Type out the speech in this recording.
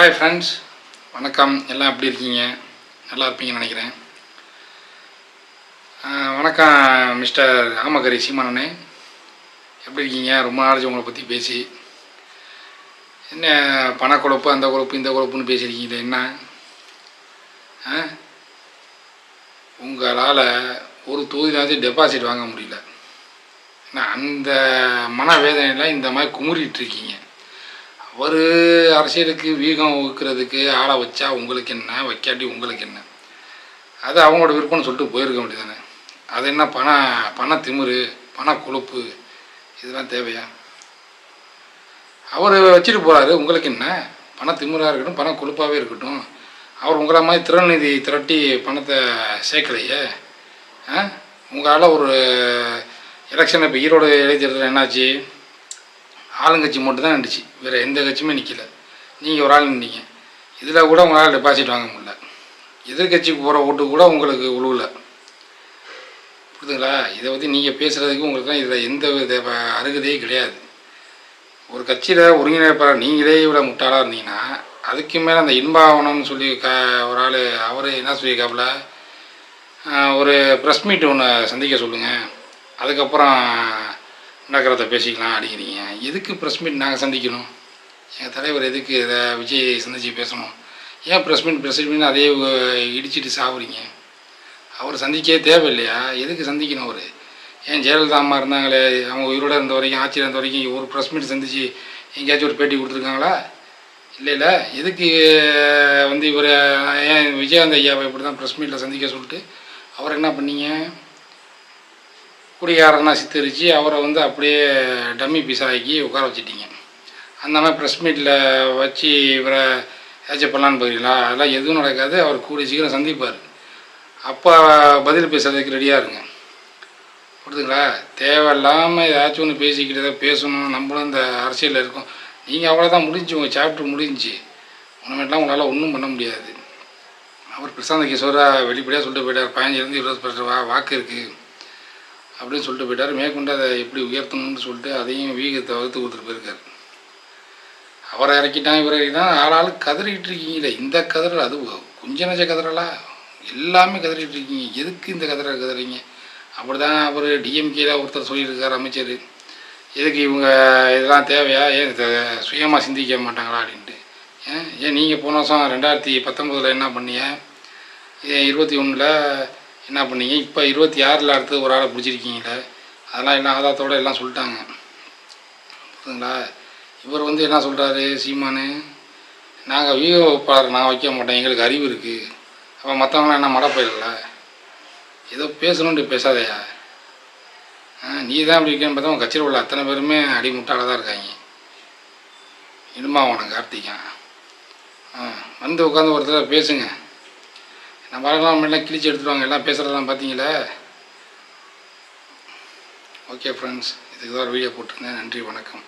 Hi friends வணக்கம். எல்லாம் எப்படி இருக்கீங்க? நல்லா இருப்பீங்கன்னு நினைக்கிறேன். வணக்கம் மிஸ்டர் ஆமகரி சீமானண்ணே. எப்படி இருக்கீங்க? ரொம்ப நாளைக்கு உங்களை பற்றி பேசி. என்ன பணக்குழப்பு அந்த குழப்பு இந்த குழப்புன்னு பேசியிருக்கீங்க. என்ன? ஆ? உங்களால் ஒரு தொகுதியாச்சும் டெபாசிட் வாங்க முடியல. ஏன்னா அந்த மனவேதனையில் இந்த மாதிரி குமுறிட்டு இருக்கீங்க. அவர் அரசியலுக்கு வீகம் வகுக்கிறதுக்கு ஆளை வச்சா உங்களுக்கு என்ன வைக்காட்டி உங்களுக்கு என்ன? அது அவங்களோட விருப்பம்னு சொல்லிட்டு போயிருக்க வேண்டியதானே அது என்ன பண பண திமிரு பண கொழுப்பு இதெல்லாம் தேவையா? அவர் வச்சுட்டு போகிறாரு உங்களுக்கு என்ன? பண திமிராக இருக்கட்டும் பண கொழுப்பாகவே இருக்கட்டும். அவர் உங்களை மாதிரி திறநிதி திரட்டி பணத்தை சேர்க்கலையே? ஆ? உங்களால் ஒரு எலெக்ஷன் இப்போ ஈரோடு இடைத்தேர்தல் என்னாச்சு? ஆளுங்கட்சி மட்டும் தான் நின்றுச்சு. வேறு எந்த கட்சியுமே நிற்கல நீங்கள் ஒரு ஆள் நின்றீங்க இதில் கூட உங்களால் டெபாசிட் வாங்க முடியல. எதிர்கட்சிக்கு போகிற ஓட்டு கூட உங்களுக்கு உழுவலை. புரியுதுங்களா? இதை பற்றி நீங்கள் பேசுகிறதுக்கு உங்களுக்குலாம் இதில் எந்த வித வ- அருகதையே கிடையாது. ஒரு கட்சியில் ஒருங்கிணைப்பாளர் நீங்களே இவ்வளோ முட்டாளாக இருந்தீங்கன்னா அதுக்கு மேலே அந்த இன்பாவனம்னு சொல்லி க ஒரு ஆள் அவர் என்ன சொல்லியிருக்காப்புல? ஒரு ப்ரெஸ் மீட் ஒன்று சந்திக்க சொல்லுங்கள் அதுக்கப்புறம் நடக்கிறத பேசிக்கலாம் அப்படிங்கிறீங்க எதுக்கு ப்ரெஸ் மீட் நாங்கள் சந்திக்கணும்? எங்கள் தலைவர் எதுக்கு இதை விஜய் சந்தித்து பேசணும்? ஏன் ப்ரெஸ் மீட் ப்ரெஸ் மீட் அதே இடிச்சிட்டு சாவுறீங்க? அவர் சந்திக்கவே தேவையில்லையா? எதுக்கு சந்திக்கணும் அவர்? ஏன் ஜெயலலிதா அம்மா இருந்தாங்களே? அவங்க உயிரோட இருந்த வரைக்கும் ஆட்சியில் இருந்த வரைக்கும் ஒரு ப்ரெஸ் மீட் சந்திச்சு எங்கேயாச்சும் ஒரு பேட்டி கொடுத்துருக்காங்களா? இல்லை இல்லை. எதுக்கு வந்து இவர் ஏன் விஜயகாந்த் ஐயாவை இப்படி தான் ப்ரெஸ் மீட்டில் சந்திக்க சொல்லிட்டு? அவர் என்ன பண்ணீங்க? குடிகாரனா சித்தரித்து அவரை வந்து அப்படியே டம்மி பீஸ் ஆக்கி உட்கார வச்சுட்டிங்க. அந்த மாதிரி ப்ரெஸ் மீட்டில் வச்சு இவரை ஏதாச்சும் பண்ணலான்னு போகிறீங்களா அதெல்லாம் எதுவும் நடக்காது. அவர் கூடிய சீக்கிரம் சந்திப்பார். அப்போ பதில் பேசுறதுக்கு ரெடியாக இருங்க. புரியுதுங்களா? தேவையில்லாமல் ஏதாச்சும் ஒன்று பேசிக்கிட்டு ஏதோ பேசணும். நம்மளும் இந்த அரசியலில் இருக்கோம். நீங்கள் அவ்வளோதான் முடிஞ்சு உங்கள் சாப்டர் முடிஞ்சு. உண்மையெல்லாம் உங்களால் ஒன்றும் பண்ண முடியாது. அவர் பிரசாந்த கிஷோராக வெளிப்படையாக சொல்லிட்டு போயிட்டார். பதினஞ்சுலேருந்து இருபது பர்சன்ட் வா வாக்கு இருக்குது அப்படின்னு சொல்லிட்டு போயிட்டார். மேற்கொண்டு அதை எப்படி உயர்த்தணும்னு சொல்லிட்டு அதையும் வீகத்தை வகுத்து கொடுத்துட்டு போயிருக்கார். அவரை இறக்கிட்டான் இவரை இறக்கிட்டான் ஆளாளு கதறிக்கிட்டு இருக்கீங்களே. இந்த கதறல் அது கொஞ்ச நஞ்ச கதறலா? எல்லாமே கதறிட்டு இருக்கீங்க. எதுக்கு இந்த கதற கதறீங்க? அப்படி தான் அவர் டிஎம்கேல ஒருத்தர் சொல்லியிருக்கார் அமைச்சர். எதுக்கு இவங்க இதெல்லாம் தேவையா? ஏன் சுயமாக சிந்திக்க மாட்டாங்களா அப்படின்ட்டு. ஏன்? ஏன் நீங்கள் போன வருஷம் ரெண்டாயிரத்தி பத்தொம்போதில் என்ன பண்ணீங்க ஏன் இருபத்தி ஒன்றில் என்ன பண்ணீங்க? இப்போ இருபத்தி ஆறில் அடுத்து ஒரு ஆளை பிடிச்சிருக்கீங்களே அதெல்லாம் என்ன ஆதாரத்தோட எல்லாம் சொல்லிட்டாங்க. புரியுதுங்களா? இவர் வந்து என்ன சொல்கிறாரு சீமானு? நாங்கள் வியூ வைப்பாளர் நான் வைக்க மாட்டேன். எங்களுக்கு அறிவு இருக்குது அப்போ மற்றவங்களாம் என்ன மடப்பயில்ல ஏதோ பேசணுன்ட்டு பேசாதையா? நீ தான் அப்படி இருக்கேன்னு பார்த்தா உன் கட்சியில் உள்ள அத்தனை பேருமே அடிமுட்டால தான் இருக்காங்க. இடுமாவனம் கார்த்திகன் ஆ வந்து உட்காந்து ஒருத்தர் பேசுங்க. நம்ம வரலாம் எல்லாம் கிழிச்சு எடுத்துருவாங்க எல்லாம் பேசுகிறதெல்லாம் பார்த்தீங்களே? ஓகே ஃப்ரெண்ட்ஸ் இதுக்கு தான் ஒரு வீடியோ போட்டிருந்தேன். நன்றி வணக்கம்.